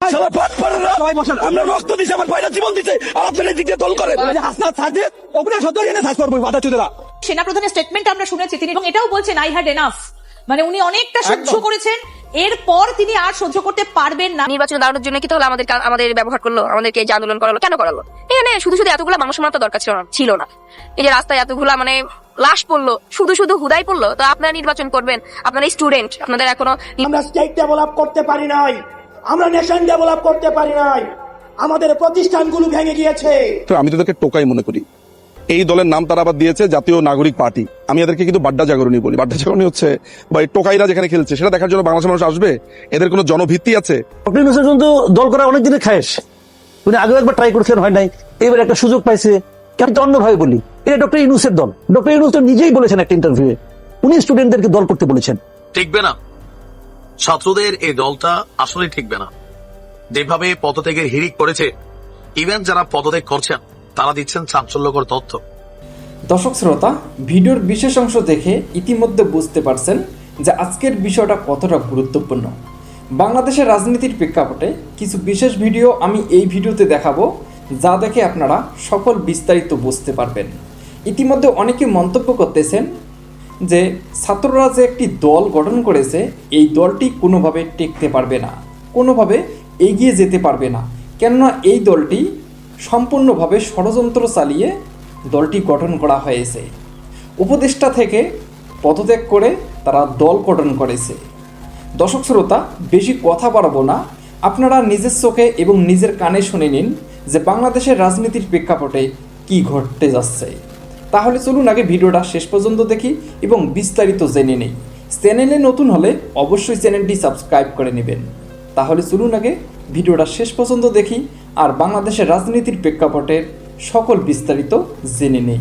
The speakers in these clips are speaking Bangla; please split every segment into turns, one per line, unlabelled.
শালা বাটপাড়ারা, আমরা রক্ত দিছি আমার ভাইরা জীবন দিছে। আর আপনারা এই দল করেন। হাসনা ছাড়ে ওপরে সত্তর এনে সাজ করব বাধা চুদেরা
সেনাপ্রধানের স্টেটমেন্ট আমরা শুনেছি তিনি এবং এটাও বলছেন আই হ্যাড এনাফ মানে উনি অনেকটা সহ্য করেছেন। এরপর তিনি আর সহ্য করতে পারবেন না।
নির্বাচনে দাঁড়ানোর জন্য কি তাহলে আমাদের আমাদের ব্যবহার করল? আমাদেরকে যে আন্দোলন করালো কেন করালো? এখানে শুধু শুধু এতগুলো মানুষ মারা দরকার ছিল না ছিল না। এই যে রাস্তায় এতগুলা মানে লাশ পড়ল শুধু শুধু হুদাই পড়ল তো আপনারা নির্বাচন করবেন। আপনারা স্টুডেন্ট আপনাদের এখনও
আমরা স্টেট ডেভেলপ করতে পারি নাই। আমরা নেশন ডেভেলপ করতে পারি নাই। আমাদের প্রতিষ্ঠানগুলো ভেঙে গিয়েছে।
তো আমি তোদেরকে টোকাই মনে করি। এই দলের নাম তারা আবার দিয়েছে জাতীয় নাগরিক পার্টি। আমি এদেরকে কিন্তু বাড্ডা জাগরণী বলি। বাড্ডা জাগরণী হচ্ছে বা এই টোকাইরা যেখানে খেলছে সেটা দেখার জন্য বাংলাদেশের মানুষ আসবে? এদের কোনো জনভিত্তি আছে?
কিন্তু দল করা অনেক দিনের খায়েশ। উনি আগেও একবার ট্রাই করেছিলেন হয় নাই? এবার একটা সুযোগ পাইছে। আমি তো অন্যভাবে বলি। এটা ডক্টর ইউনুসের দল। ডক্টর ইউনুস তো নিজেই বলেছেন একটা ইন্টারভিউয়ে উনি স্টুডেন্টদেরকে দল করতে বলেছেন।
টিকবে না। ছাত্রদের এই দলটা আসলে ঠিকবে না। যেভাবে পদত্যাগের হিরিক করেছে ইভেন যারা পদত্যাগ করছেন, তারা দিচ্ছেন চাঞ্চল্যকর তথ্য।
দর্শক শ্রোতা, ভিডিওর বিশেষ অংশ দেখে ইতিমধ্যে বুঝতে পারছেন যে আজকের বিষয়টা কতটা গুরুত্বপূর্ণ। বাংলাদেশের রাজনীতির প্রেক্ষাপটে কিছু বিশেষ ভিডিও আমি এই ভিডিওতে দেখাবো, যা দেখে আপনারা সকল বিস্তারিত বুঝতে পারবেন। ইতিমধ্যে অনেকে মন্তব্য করতেছেন যে ছাত্ররা যে একটি দল গঠন করেছে, এই দলটি কোনোভাবে টেকতে পারবে না, কোনোভাবে এগিয়ে যেতে পারবে না। কেননা এই দলটি সম্পূর্ণভাবে ষড়যন্ত্র চালিয়ে দলটি গঠন করা হয়েছে। উপদেষ্টা থেকে পদত্যাগ করে তারা দল গঠন করেছে। দর্শক শ্রোতা, বেশি কথা বাড়াবো না। আপনারা নিজের চোখে এবং নিজের কানে শুনে নিন যে বাংলাদেশের রাজনীতির প্রেক্ষাপটে কি ঘটতে যাচ্ছে। তাহলে চলুন আগে ভিডিওটা শেষ পর্যন্ত দেখি এবং বিস্তারিত জেনে নেই। চ্যানেলে নতুন হলে অবশ্যই চ্যানেলটি সাবস্ক্রাইব করে নেবেন। তাহলে চলুন আগে ভিডিওটা শেষ পর্যন্ত দেখি আর বাংলাদেশের রাজনীতির প্রেক্ষাপটের সকল বিস্তারিত জেনে নেই।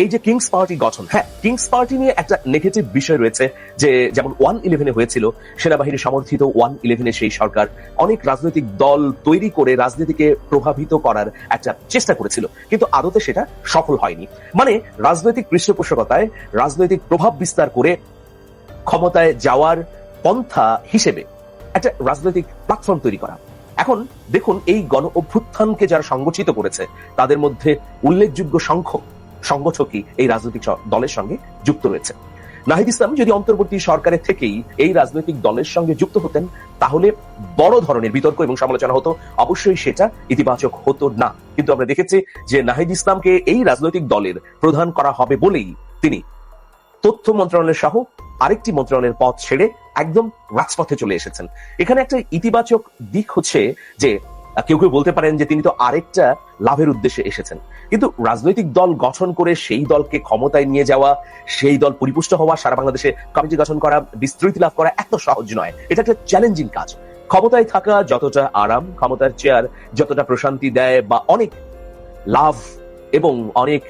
এই যে কিংস পার্টি গঠন হ্যাঁ কিংস পার্টি নিয়ে একটা নেগেটিভ বিষয় রয়েছে যে, যেমন ওয়ান ইলেভেনে হয়েছিল, সেনাবাহিনী সমর্থিত ওয়ান ইলেভেনে সেই সরকার অনেক রাজনৈতিক দল তৈরি করে রাজনীতিকে প্রভাবিত করার একটা চেষ্টা করেছিল। কিন্তু আদতে সেটা সফল হয়নি। মানে রাজনৈতিক পৃষ্ঠপোষকতায় রাজনৈতিক প্রভাব বিস্তার করে ক্ষমতায় যাওয়ার পন্থা হিসেবে একটা রাজনৈতিক প্ল্যাটফর্ম তৈরি করা। এখন দেখুন, এই গণ অভ্যুত্থানকে যারা সংগঠিত করেছে, তাদের মধ্যে উল্লেখযোগ্য সংখ্যক সংগঠকই এই রাজনৈতিক দলের সঙ্গে যুক্ত রয়েছে। নাহিদ ইসলাম যদি অন্তর্বর্তী সরকারের থেকেই এই রাজনৈতিক দলের সঙ্গে যুক্ত হতেন, তাহলে বড় ধরনের বিতর্ক এবং সমালোচনা হতো। অবশ্যই সেটা ইতিবাচক হতো না। কিন্তু আমরা দেখেছি যে নাহিদ ইসলামকে এই রাজনৈতিক দলের প্রধান করা হবে বলেই তিনি তথ্য মন্ত্রণালয় সহ আরেকটি মন্ত্রণালয়ের পথ ছেড়ে একদম রাজপথে চলে এসেছেন। এখানে একটা ইতিবাচক দিক হচ্ছে যে কেউ কেউ বলতে পারেন যে তিনি তো আরেকটা লাভের উদ্দেশ্যে এসেছেন। কিন্তু রাজনৈতিক দল গঠন করে সেই দলকে ক্ষমতায় নিয়ে যাওয়া, সেই দল পরিপুষ্ট হওয়া, সারা বাংলাদেশে কমিটি গঠন করা, বিস্তৃতি লাভ করা এত সহজ নয়। এটা একটা চ্যালেঞ্জিং কাজ। ক্ষমতায় থাকা যতটা আরাম, ক্ষমতার চেয়ার যতটা প্রশান্তি দেয় বা অনেক লাভ এবং অনেক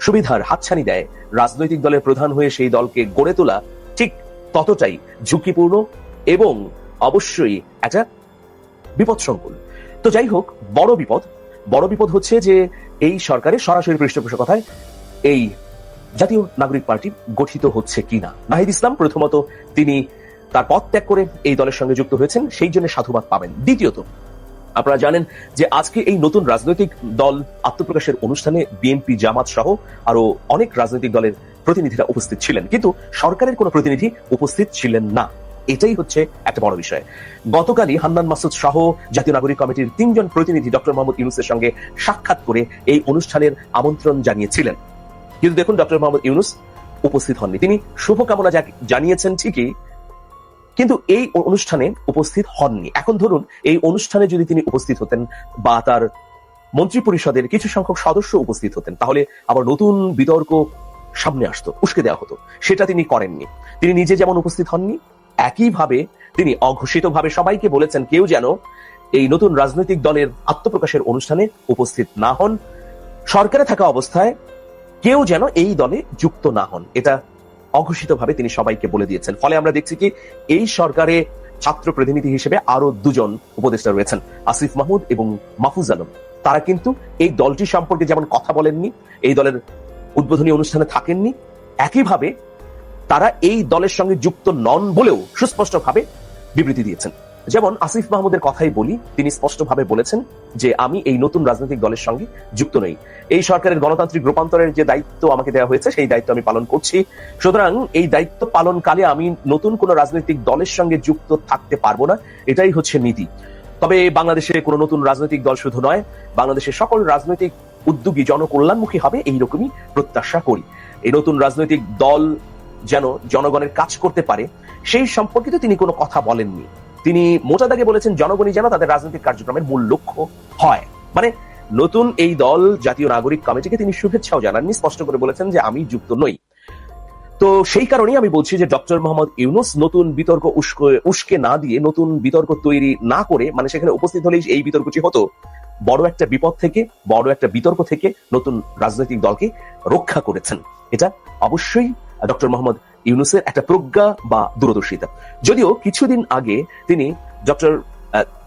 সুবিধার হাতছানি দেয়, রাজনৈতিক দলের প্রধান হয়ে সেই দলকে গড়ে তোলা ঠিক ততটাই ঝুঁকিপূর্ণ এবং অবশ্যই একটা বিপদসংকুল। তো যাই হোক, বড় বিপদ। বড় বিপদ হচ্ছে যে এই সরকারের সরাসরি পৃষ্ঠপোষকতায় এই জাতীয় নাগরিক পার্টি গঠিত হচ্ছে কিনা। নাহিদ ইসলাম প্রথমত তিনি তার পদ ত্যাগ করে এই দলের সঙ্গে যুক্ত হয়েছেন, সেই জন্য সাধুবাদ পাবেন। দ্বিতীয়ত, আপনারা জানেন যে আজকে এই নতুন রাজনৈতিক দল আত্মপ্রকাশের অনুষ্ঠানে বিএনপি, জামাত সহ আরও অনেক রাজনৈতিক দলের প্রতিনিধিরা উপস্থিত ছিলেন। কিন্তু সরকারের কোনো প্রতিনিধি উপস্থিত ছিলেন না। এটাই হচ্ছে একটা বড় বিষয়। গতকালই হান্নান মাসুদ সহ জাতীয় নাগরিক কমিটির তিনজন প্রতিনিধি ডক্টর মোহাম্মদ ইউনুসের সঙ্গে সাক্ষাৎ করে এই অনুষ্ঠানের আমন্ত্রণ জানিয়েছিলেন। কিন্তু দেখুন, ডক্টর মোহাম্মদ ইউনুস উপস্থিত হননি। তিনি শুভকামনা জানিয়েছেন ঠিকই, কিন্তু এই অনুষ্ঠানে উপস্থিত হননি। এখন ধরুন, এই অনুষ্ঠানে যদি তিনি উপস্থিত হতেন বা তার মন্ত্রী পরিষদের কিছু সংখ্যক সদস্য উপস্থিত হতেন, তাহলে আবার নতুন বিতর্ক সামনে আসতো, উস্কে দেওয়া হতো। সেটা তিনি করেননি। তিনি নিজে যেমন উপস্থিত হননি একইভাবে তিনি অঘোষিতভাবে সবাইকে বলেছেন কেউ যেন এই নতুন রাজনৈতিক দলের আত্মপ্রকাশের অনুষ্ঠানে উপস্থিত না হন। সরকারে থাকা অবস্থায় কেউ যেন এই দলে যুক্ত না হন। এটা অঘোষিতভাবে তিনি সবাইকে বলে দিয়েছেন। ফলে আমরা দেখছি কি, এই সরকারে ছাত্র প্রতিনিধি হিসেবে আরও দুজন উপদেষ্টা রয়েছেন, আসিফ মাহমুদ এবং মাহফুজ আলম। তারা কিন্তু এই দলটি সম্পর্কে যেমন কথা বলেননি, এই দলের উদ্বোধনী অনুষ্ঠানে থাকেননি, একইভাবে তারা এই দলের সঙ্গে যুক্ত নন বলেও সুস্পষ্টভাবে বিবৃতি দিয়েছেন। যেমন আসিফ মাহমুদের কথাই বলি, তিনি স্পষ্টভাবে বলেছেন যে, আমি এই নতুন রাজনৈতিক দলের সঙ্গে যুক্ত নই। এই সরকারের গণতান্ত্রিক রূপান্তরের যে দায়িত্ব আমাকে দেওয়া হয়েছে, সেই দায়িত্ব আমি পালন করছি। সুতরাং এই দায়িত্ব পালনকালে আমি নতুন কোন রাজনৈতিক দলের সঙ্গে যুক্ত থাকতে পারব না। এটাই হচ্ছে নীতি। তবে বাংলাদেশে কোনো নতুন রাজনৈতিক দল শুধু নয় বাংলাদেশের সকল রাজনৈতিক উদ্যোগী জনকল্যাণমুখী হবে, এইরকমই প্রত্যাশা করি। এই নতুন রাজনৈতিক দল যেন জনগণের কাজ করতে পারে, সেই সম্পর্কিত তিনি কোনো কথা বলেননি। তিনি মোটা দাগে বলেছেন, জনগণই যেন তাদের রাজনৈতিক কার্যক্রমের মূল লক্ষ্য হয়। মানে নতুন এই দল, জাতীয় নাগরিক কমিটিকে তিনি শুভেচ্ছাও জানাননি, স্পষ্ট করে বলেছেন যে, আমি যুক্ত নই। তো সেই কারণেই আমি বলছি যে, ডক্টর মোহাম্মদ ইউনুস নতুন বিতর্ক উস্কে উস্কে না দিয়ে নতুন বিতর্ক তৈরি না করে মানে সেখানে উপস্থিত হলেই এই বিতর্কটি হতো, বড় একটা বিপদ থেকে, বড় একটা বিতর্ক থেকে নতুন রাজনৈতিক দলকে রক্ষা করেছেন। এটা অবশ্যই ডক্টর মোহাম্মদ ইউনুসের একটা প্রজ্ঞা বা দূরদর্শিতা। যদিও কিছুদিন আগে তিনি, ডক্টর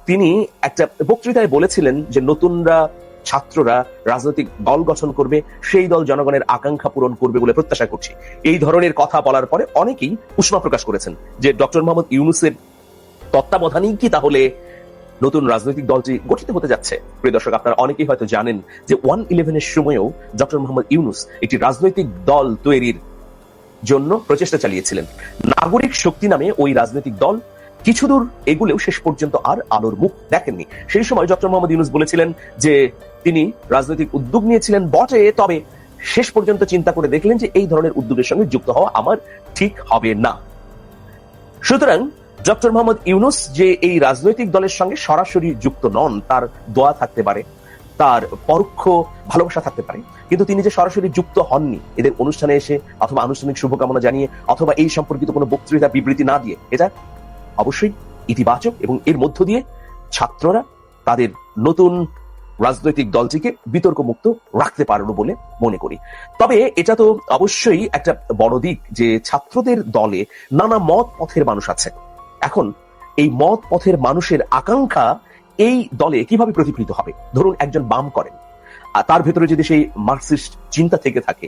তিনি একটা বক্তৃতায় বলেছিলেন যে নতুনরা, ছাত্ররা রাজনৈতিক দল গঠন করবে, সেই দল জনগণের আকাঙ্ক্ষা পূরণ করবে বলে প্রত্যাশা করছি। এই ধরনের কথা বলার পরে অনেকেই উষ্মা প্রকাশ করেছেন যে ডক্টর মোহাম্মদ ইউনুসের তত্ত্বাবধানেই কি তাহলে নতুন রাজনৈতিক দলটি গঠিত হতে যাচ্ছে? প্রিয় দর্শক, আপনারা অনেকেই হয়তো জানেন যে ওয়ান ইলেভেনের সময়ও ডক্টর মোহাম্মদ ইউনুস একটি রাজনৈতিক দল তৈরির জন্য প্রচেষ্টা চালিয়েছিলেন। নাগরিক শক্তি নামে ওই রাজনৈতিক দল কিছুদূর এগুলেও শেষ পর্যন্ত আর আলোর মুখ দেখেননি। সেই সময় ডক্টর মোহাম্মদ ইউনুস বলেছিলেন যে, তিনি রাজনৈতিক উদ্যোগ নিয়েছিলেন বটে, তবে শেষ পর্যন্ত চিন্তা করে দেখলেন যে এই ধরনের উদ্যোগের সঙ্গে যুক্ত হওয়া আমার ঠিক হবে না। সুতরাং ডক্টর মোহাম্মদ ইউনুস যে এই রাজনৈতিক দলের সঙ্গে সরাসরি যুক্ত নন, তার দোয়া থাকতে পারে, তার পরোক্ষ ভালোবাসা থাকতে পারে। কিন্তু তিনি যে সরাসরি যুক্ত হননি, এদের অনুষ্ঠানে এসে অথবা আনুষ্ঠানিক শুভকামনা জানিয়ে অথবা এই সম্পর্কিত কোনো বক্তৃতা, বিবৃতি না দিয়ে, এটা অবশ্যই ইতিবাচক এবং এর মধ্য দিয়ে ছাত্ররা তাদের নতুন রাজনৈতিক দলটিকে বিতর্ক মুক্ত রাখতে পারল বলে মনে করি। তবে এটা তো অবশ্যই একটা বড় দিক যে ছাত্রদের দলে নানা মত পথের মানুষ আছে। এখন এই মত পথের মানুষের আকাঙ্ক্ষা এই দলে কীভাবে প্রতিফলিত হবে? ধরুন একজন বাম করেন। তার ভেতরে যদি সেই মার্কসিস্ট চিন্তা থেকে থাকে,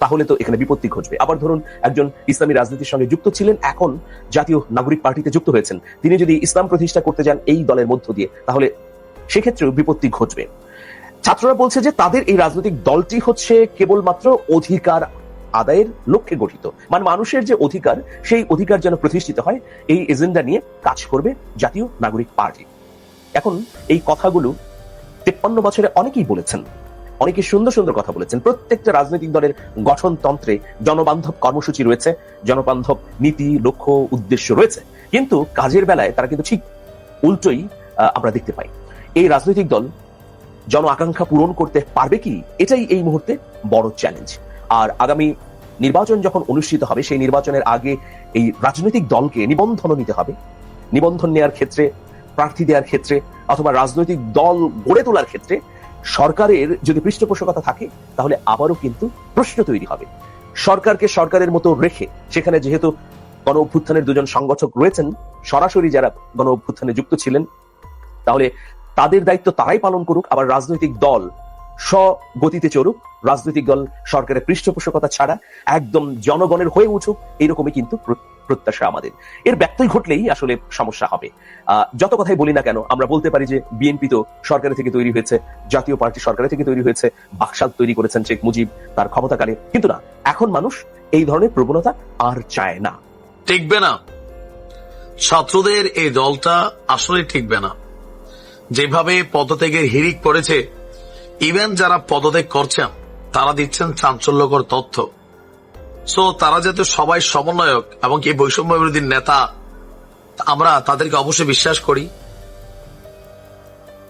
তাহলে তো এখানে বিপত্তি ঘটবে। আবার ধরুন, একজন ইসলামী রাজনীতির সঙ্গে যুক্ত ছিলেন, এখন জাতীয় নাগরিক পার্টিতে যুক্ত হয়েছেন। তিনি যদি ইসলাম প্রতিষ্ঠা করতে যান এই দলের মধ্য দিয়ে, তাহলে সেক্ষেত্রেও বিপত্তি ঘটবে। ছাত্ররা বলছে যে তাদের এই রাজনৈতিক দলটি হচ্ছে কেবলমাত্র অধিকার আদায়ের লক্ষ্যে গঠিত। মানে মানুষের যে অধিকার, সেই অধিকার যেন প্রতিষ্ঠিত হয়, এই এজেন্ডা নিয়ে কাজ করবে জাতীয় নাগরিক পার্টি। এখন এই কথাগুলো তেপ্পান্ন বছরে অনেকেই বলেছেন। অনেকে সুন্দর সুন্দর কথা বলেছেন। প্রত্যেকটা রাজনৈতিক দলের গঠনতন্ত্রে জনবান্ধব কর্মসূচি রয়েছে, জনবান্ধব নীতি, লক্ষ্য, উদ্দেশ্য রয়েছে। কিন্তু কাজের বেলায় তারা কিন্তু ঠিক উল্টোই আমরা দেখতে পাই। এই রাজনৈতিক দল জন আকাঙ্ক্ষা পূরণ করতে পারবে কি? এটাই এই মুহূর্তে বড় চ্যালেঞ্জ আর আগামী নির্বাচন যখন অনুষ্ঠিত হবে, সেই নির্বাচনের আগে এই রাজনৈতিক দলকে নিবন্ধন নিতে হবে। নিবন্ধন নেওয়ার ক্ষেত্রে, প্রার্থী দেওয়ার ক্ষেত্রে, অথবা রাজনৈতিক দল গড়ে তোলার ক্ষেত্রে সরকারের যদি পৃষ্ঠপোষকতা থাকে, তাহলে আবারও কিন্তু প্রশ্ন তৈরি হবে। সরকারকে সরকারের মতো রেখে, সেখানে যেহেতু গণ অভ্যুত্থানের দুজন সংগঠক রয়েছেন, সরাসরি যারা গণ অভ্যুত্থানে যুক্ত ছিলেন, তাহলে তাদের দায়িত্ব তারাই পালন করুক, আবার রাজনৈতিক দল স্বগতিতে চলুক রাজনৈতিক দল সরকারের পৃষ্ঠপোষকতা ছাড়া, একদম জনগণের হয়ে উঠুক এরকমই কিন্তু প্রত্যাশা আমাদের। এর ব্যত্যয় ঘটলেই আসলে সমস্যা হবে। যত কথাই বলি না কেন, আমরা বলতে পারি যে বিএনপি তো সরকারের থেকে তৈরি হয়েছে, জাতীয় পার্টি সরকারের থেকে তৈরি হয়েছে, বাকশাল তৈরি করেছেন শেখ মুজিব তার ক্ষমতাকালে। কিন্তু না, এখন মানুষ এই ধরনের প্রবণতা আর চায় না।
টিকবে না। ছাত্রদের এই দলটা আসলে টিকবে না। যেভাবে পদত্যাগের হিড়িক পড়েছে, ইভেন যারা পদত্যাগ করছেন, তারা দিচ্ছেন চাঞ্চল্যকর তথ্য। সো তারা যাতে সবাই সমন্বয়ক এবং কি বৈষম্য বিরোধী নেতা, আমরা তাদেরকে অবশ্যই বিশ্বাস করি।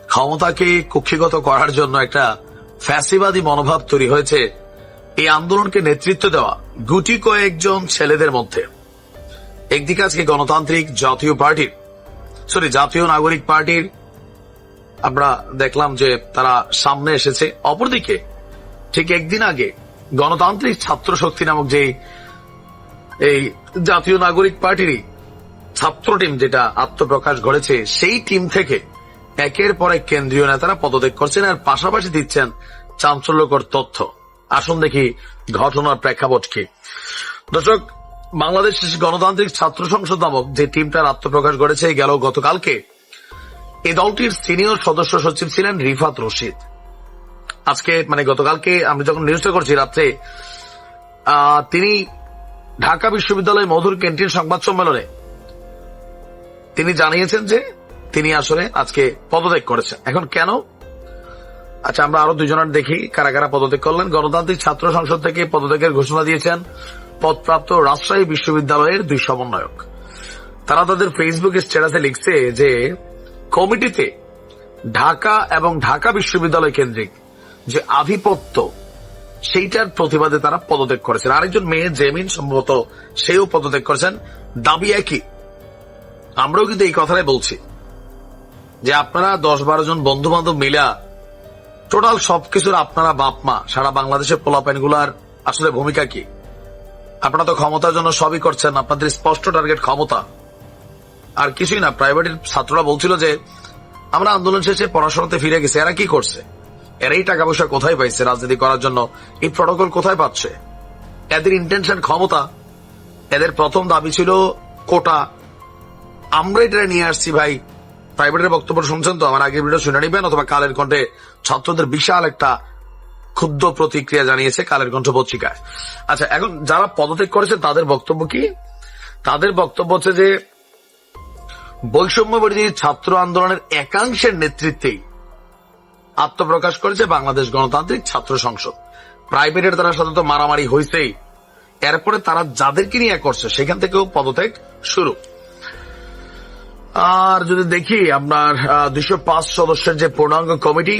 ক্ষমতাকে কক্ষিগত করার জন্য একটা ফ্যাসিবাদী মনোভাব তৈরি হয়েছে। এই আন্দোলনকে নেতৃত্ব দেওয়া গুটি কয়েকজন ছেলেদের মধ্যে। একদিকে আজকে গণতান্ত্রিক জাতীয় পার্টির সরি জাতীয় নাগরিক পার্টির আমরা দেখলাম যে তারা সামনে এসেছে। অপরদিকে ঠিক একদিন আগে গণতান্ত্রিক ছাত্র শক্তি নামক যে এই জাতীয় নাগরিক পার্টিরই ছাত্র টিম যেটা আত্মপ্রকাশ ঘটেছে, সেই টিম থেকে একের পর এক কেন্দ্রীয় নেতারা পদত্যাগ করছেন আর পাশাপাশি দিচ্ছেন চাঞ্চল্যকর তথ্য। আসুন দেখি ঘটনার প্রেক্ষাপট কি। দর্শক বাংলাদেশ গণতান্ত্রিক ছাত্র সংসদ নামক যে টিমটার আত্মপ্রকাশ ঘটেছে গেল গতকালকে। এ দলটির সিনিয়র সদস্য সচিব ছিলেন রিফাত রশিদ। আজকে মানে গতকালকে আমি যখন নিউজটা করছি রাত্রে তিনি ঢাকা বিশ্ববিদ্যালয় মধুর ক্যান্টিন সংবাদ সম্মেলনে তিনি জানিয়েছেন যে তিনি আসলে আজকে পদত্যাগ করেছেন। এখন কেন? আচ্ছা আমরা আরও দুজনের দেখি কারা কারা পদত্যাগ করলেন। গণতান্ত্রিক ছাত্র সংসদ থেকে পদত্যাগের ঘোষণা দিয়েছেন পদপ্রাপ্ত রাজশাহী বিশ্ববিদ্যালয়ের দুই সমন্বয়ক। তারা তাদের ফেসবুক স্ট্যাটাসে লিখছে যে, কমিটিতে ঢাকা এবং ঢাকা বিশ্ববিদ্যালয় কেন্দ্রিক যে আধিপত্য, সেইটার প্রতিবাদে তারা পদত্যাগ করেছেন। আরেকজন মেয়ে, জেমিন, সম্ভবত সেও পদত্যাগ করেছেন। দাবি একই। আমরাও কিন্তু এই কথাটাই বলছি যে আপনারা দশ বারো জন বন্ধু বান্ধব মিলা টোটাল সবকিছুর আপনারা বাপ মা সারা বাংলাদেশের পোলাপাইনগুলার আসলে ভূমিকা কি? আপনারা তো ক্ষমতার জন্য সবই করছেন, আপনাদের স্পষ্ট টার্গেট ক্ষমতা। আর কিছুই না প্রাইভেটের ছাত্ররা বলছিল যে, আমরা আন্দোলন শেষে পড়াশোনাতে ফিরে গেছি, এরা কি করছে? এরা এই টাকা পয়সা কোথায় পাইছে, রাজনীতি করার জন্য? এই প্রটোকল কোথায় পাচ্ছে? এদের ইন্টেনশন ক্ষমতা। এদের প্রথম দাবি ছিল কোটা। আমরা এটা নিয়ে আসছি ভাই। প্রাইভেটের বক্তব্য শুনছেন তো? আমার আগের ভিডিও শুনে নিবেন অথবা কালের কণ্ঠে ছাত্রদের বিশাল একটা ক্ষুদ্র প্রতিক্রিয়া জানিয়েছে কালের কণ্ঠ পত্রিকায়। আচ্ছা এখন যারা পদত্যাগ করেছে, তাদের বক্তব্য কি? তাদের বক্তব্য হচ্ছে যে বৈষম্য বিরোধী ছাত্র আন্দোলনের একাংশের নেতৃত্বেই আত্মপ্রকাশ করেছে বাংলাদেশ গণতান্ত্রিক ছাত্র সংসদ। প্রাইভেটের তারা সাধারণত মারামারি হয়েছেই এরপরে তারা যাদেরকে নিয়ে করছে, সেখান থেকেও পদত্যাগ শুরু। আর যদি দেখি আপনার দুইশো পাঁচ সদস্যের যে পূর্ণাঙ্গ কমিটি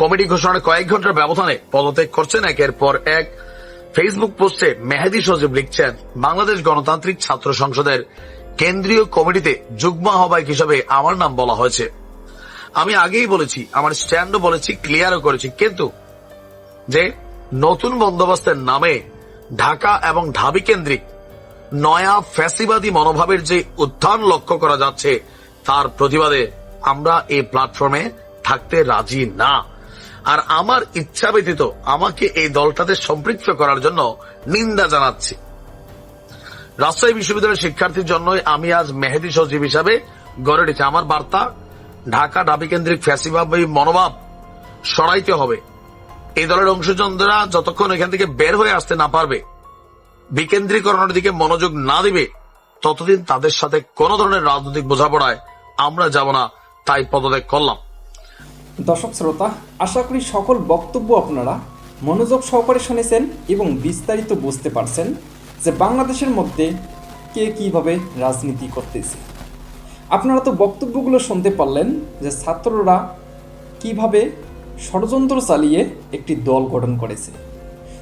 কমিটি ঘোষণার কয়েক ঘণ্টার ব্যবধানে পদত্যাগ করছেন। একের পর এক ফেসবুক পোস্টে মেহেদি সজীব লিখছেন, বাংলাদেশ গণতান্ত্রিক ছাত্র সংসদের কেন্দ্রীয় কমিটিতে যুগ্ম আহ্বায়ক হিসেবে আমার নাম বলা হয়েছে। আমি আগেই বলেছি, আমার স্ট্যান্ডও বলেছি, ক্লিয়ারও করেছি, কিন্তু যে নতুন বন্দোবস্তের নামে ঢাকা এবং ঢাবি কেন্দ্রিক নয়া ফ্যাসিবাদী মনোভাবের যে উত্থান লক্ষ্য করা যাচ্ছে, তার প্রতিবাদে আমরা এই প্ল্যাটফর্মে থাকতে রাজি না। আর আমার ইচ্ছা ব্যতীত আমাকে এই দলটাতে সম্পৃক্ত করার জন্য নিন্দা জানাচ্ছি। রাজশাহী বিশ্ববিদ্যালয়ের শিক্ষার্থীর জন্যই আমি আজ মেহেদি সচিব হিসাবে গড়ে উঠেছি। আমার বার্তা ঢাকা ঢাবি কেন্দ্রিক ফ্যাসিবাদী মনোভাব সরাইতে হবে। এই দলের অংশজনরা যতক্ষণ এখান থেকে বের হয়ে আসতে না পারবে, বিকেন্দ্রীকরণের দিকে মনোযোগ না দিবে, ততদিন তাদের সাথে কোন ধরনের রাজনৈতিক বোঝাপড়ায় আমরা যাব না, তাই পদত্যাগ করলাম।
দর্শক শ্রোতা, আশা করি সকল বক্তব্য আপনারা মনোযোগ সহকারে শুনেছেন এবং বিস্তারিত বুঝতে পারছেন যে বাংলাদেশের মধ্যে কে কীভাবে রাজনীতি করতেছে। আপনারা তো বক্তব্যগুলো শুনতে পারলেন যে ছাত্ররা কীভাবে ষড়যন্ত্র চালিয়ে একটি দল গঠন করেছে।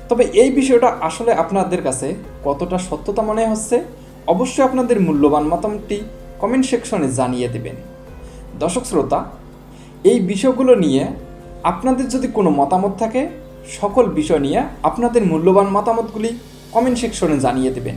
তবে এই বিষয়টা আসলে আপনাদের কাছে কতটা সত্যতা মনে হচ্ছে, অবশ্যই আপনাদের মূল্যবান মতামতটি কমেন্ট সেকশনে জানিয়ে দেবেন। দর্শক শ্রোতা, এই বিষয়গুলো নিয়ে আপনাদের যদি কোনো মতামত থাকে, সকল বিষয় নিয়ে আপনাদের মূল্যবান মতামতগুলি কমেন্ট সেকশনে জানিয়ে দেবেন।